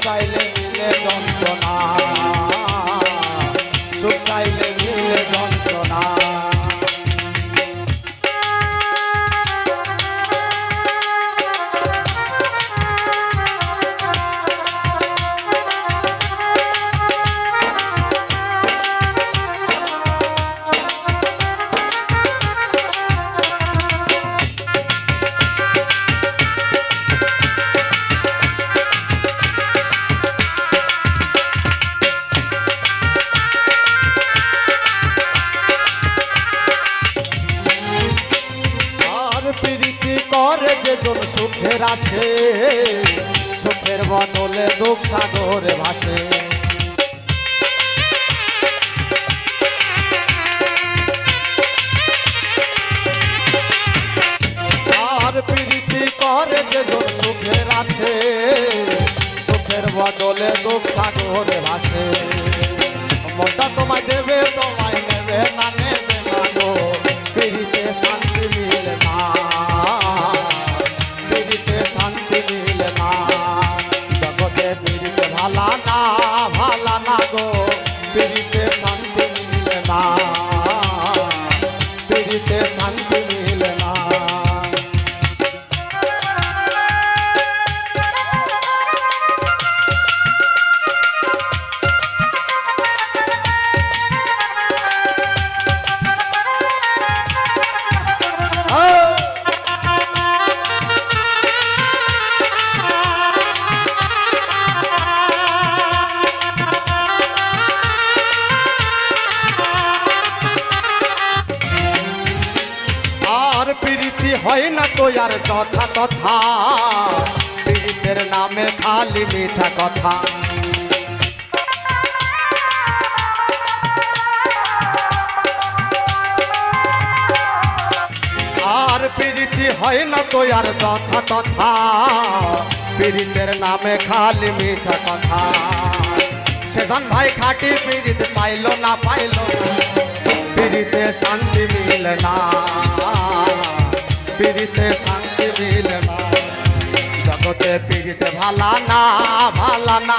在。যে জন সুখের বদলে দুঃখ সাগরে ভাসে। আর প্রীতি করে যে সুখের আসে সুখের বদলে দুঃখ সাগরে প্রীতি হয় না তো আর কথা কথা। প্রীতির নামে খালি মিঠা কথা। আর প্রীতি হয় না তো আর কথা কথা। প্রীতির নামে খালি মিঠা কথা। সেজন ভাই খাটি প্রীতি পাইলো না পাইলো। না পিড়িতে শান্তি মিলে না। পিড়িতে শান্তি মিলে না। জগতে পিড়িতে ভালা না ভালা না।